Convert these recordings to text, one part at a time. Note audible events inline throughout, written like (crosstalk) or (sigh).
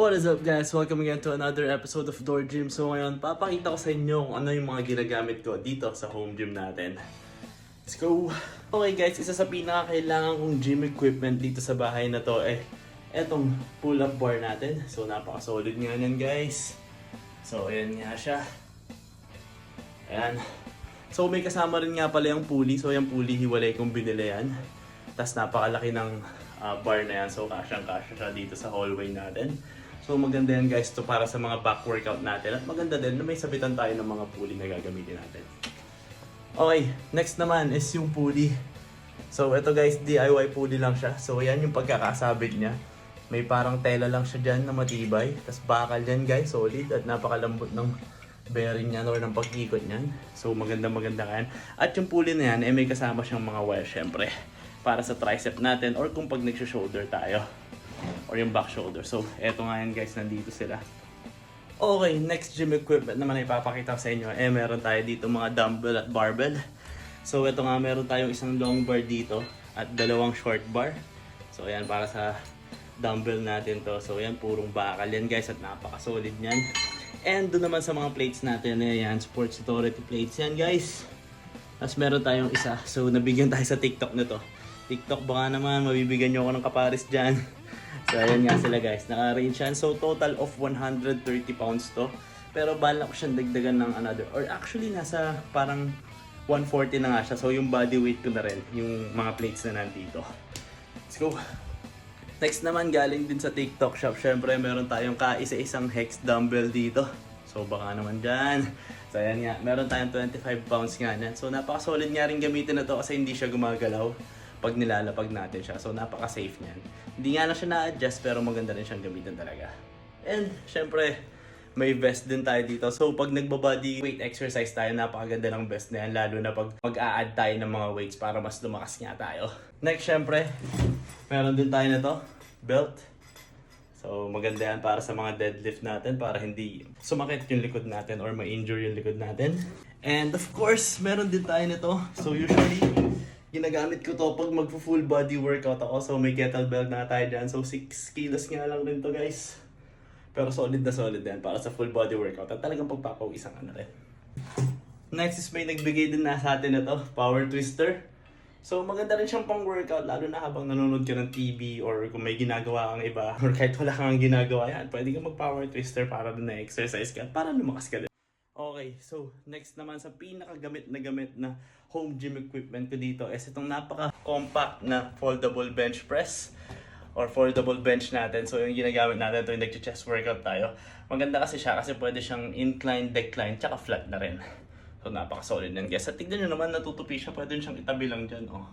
What is up guys? Welcome again to another episode of Door Gym. So ngayon, papakita ko sa inyo kung ano yung mga ginagamit ko dito sa home gym natin. Let's go! Okay guys, isa sa pinakakailangan kong gym equipment dito sa bahay na to eh, etong pull-up bar natin. So napaka-solid nga yan guys. So ayan nga siya. Ayan. So may kasama rin nga pala yung pulley. So yung pulley hiwalay kong binili yan. Tapos napakalaki ng ah, bar na yan. So kasyang-kasya siya dito sa hallway natin. So maganda yan guys to para sa mga back workout natin. At maganda din na may sabitan tayo ng mga pulley na gagamitin natin. Okay, next naman is yung pulley. So ito guys, DIY pulley lang siya. So yan yung pagkakasabit niya. May parang tela lang siya dyan na matibay. Tapos bakal yan guys, solid. At napakalambot ng bearing niyan or ng pag-ikot niyan. So maganda maganda ka yan. At yung pulley na yan, eh, may kasama siyang mga wire syempre. Para sa tricep natin or kung pag nagsho-shoulder tayo. Or yung back shoulder. So eto nga yan guys, nandito sila. Okay, next gym equipment naman na ipapakita ko sa inyo. Eh, meron tayo dito mga dumbbell at barbell. So, ito nga, meron tayong isang long bar dito at dalawang short bar. So, ayan, para sa dumbbell natin to. So, ayan, purong bakal yan guys at napaka-solid niyan. And doon naman sa mga plates natin, eh, ayan, Sports Authority plates yan guys. Tapos meron tayong isa. So, nabigyan tayo sa TikTok nito. TikTok, baka naman, mabibigyan nyo ako ng kaparis dyan. (laughs) So, ayan nga sila guys. Naka-range yan. So, total of 130 pounds to. Pero balak ko siyang dagdagan ng another. Or actually, nasa parang 140 na nga siya. So, yung body weight ko na rin. Yung mga plates na nandito. Let's go. Next naman, galing din sa TikTok shop. Siyempre, meron tayong kaisa-isang hex dumbbell dito. So, baka naman dyan. So, ayan nga. Meron tayong 25 pounds nga yan. So, napaka-solid nga rin gamitin na to kasi hindi siya gumagalaw pag nilalapag natin siya. So, napaka-safe niyan. Hindi nga na siya na-adjust pero maganda rin siyang gamitin talaga. And, syempre, may vest din tayo dito. So, pag nagbabody weight exercise tayo, napakaganda ng vest na yan. Lalo na pag mag-a-add tayo ng mga weights para mas lumakas nga tayo. Next, syempre, meron din tayo na to, belt. So, maganda yan para sa mga deadlift natin para hindi sumakit yung likod natin or ma-injure yung likod natin. And of course, meron din tayo nito. So, usually, ginagamit ko to pag mag-full body workout ako. So, may kettlebell na tayo dyan. So, 6 kilos nga lang rin to guys. Pero solid na solid yan para sa full body workout. At talagang pagpapawisang ano rin. Next is may nagbigay din na sa atin na to, power twister. So maganda rin siyang pang workout lalo na habang nanonood ka ng TV or kung may ginagawa kang iba or kahit wala kang ginagawa yan, pwede ka mag power twister para din na exercise ka para lumakas ka din. Okay, so next naman sa pinakagamit na gamit na home gym equipment ko dito is itong napaka-compact na foldable bench press or foldable bench natin. So yung ginagamit natin ito yung nag-chest workout tayo. Maganda kasi siya kasi pwede siyang incline, decline, tsaka flat na rin. So napaka-solid yan guys. At tignan nyo naman natutupi siya. Pwede siyang itabi lang dyan. Oh.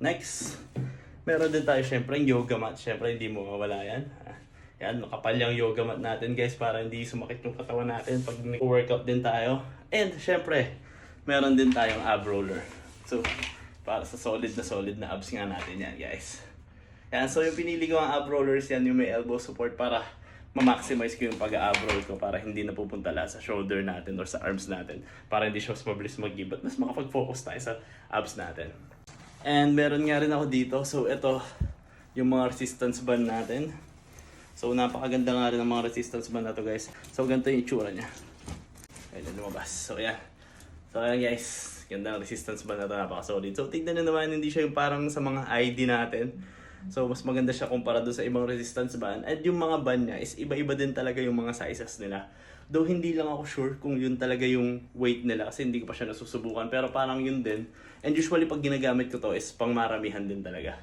Next, meron din tayo syempre yung yoga mat. Syempre hindi mo mawala yan. Yan, makapal yung yoga mat natin guys para hindi sumakit yung katawan natin pag workout din tayo. And syempre, meron din tayong ab roller. So, para sa solid na solid na abs nga natin yan guys. Yan, so yung pinili ko ang ab rollers yan yung may elbow support para ma-maximize ko yung pag-ab roll ko para hindi napupunta lahat sa shoulder natin or sa arms natin para hindi siya mas mabilis mag-give at mas makapag-focus tayo sa abs natin. And meron nga rin ako dito. So ito, yung mga resistance band natin. So napakaganda nga rin ng mga resistance band na to guys. So ganito yung itsura niya. Ayun, lumabas. So ayan. So ayan guys, ganda ng resistance band na to, napaka-solid. So tignan nyo naman, hindi siya yung parang sa mga ID natin. So mas maganda siya kumpara doon sa ibang resistance band. At yung mga band niya is iba-iba din talaga yung mga sizes nila. Though hindi lang ako sure kung yun talaga yung weight nila kasi hindi ko pa siya nasusubukan. Pero parang yun din. And usually pag ginagamit ko to is pang maramihan din talaga.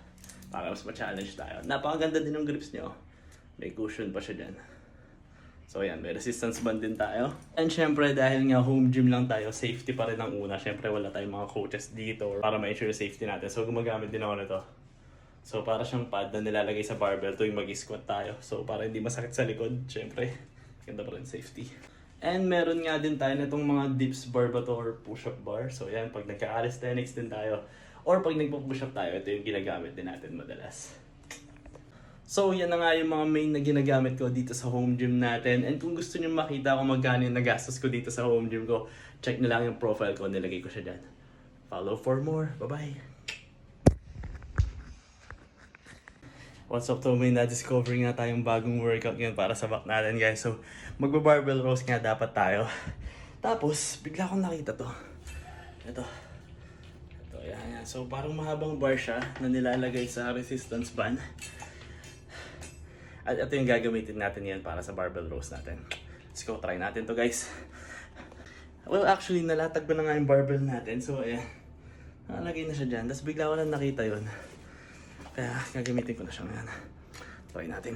Para mas ma-challenge tayo. Napakaganda din ng grips niya. oh. May cushion pa siya dyan. So ayan, may resistance band din tayo. And syempre dahil nga home gym lang tayo, safety pa rin ang una. Syempre wala tayong mga coaches dito para ma-ensure safety natin. So gumagamit din ako nito. So para siyang pad na nilalagay sa barbell tuwing mag-squat tayo. So para hindi masakit sa likod, syempre, ganda pa rin safety. And meron nga din tayo nitong mga dips bar ba to or push-up bar. So yan, pag nagka-calisthenics din tayo or pag nagpo-push up tayo, ito yung ginagamit din natin madalas. So, yan na nga yung mga main na ginagamit ko dito sa home gym natin. And kung gusto nyo makita kung magkano yung nagastos ko dito sa home gym ko, check na lang yung profile ko, nilagay ko siya dyan. Follow for more. Bye-bye! What's up to may na-discover nga tayong bagong workout ngayon para sa back natin guys. So, magba-barbell rows nga dapat tayo. Tapos, bigla akong nakita to. Ito. Ito, yan, yan. So, parang mahabang bar siya na nilalagay sa resistance band. At ito yung gagamitin natin yan para sa barbell rows natin. Let's go, try natin to guys. Well, actually, nalatag ko na nga yung barbell natin. So, ayan. Nakalagay na siya dyan. Tapos bigla ko lang nakita yun. Kaya gagamitin ko na siya ngayon. Try natin.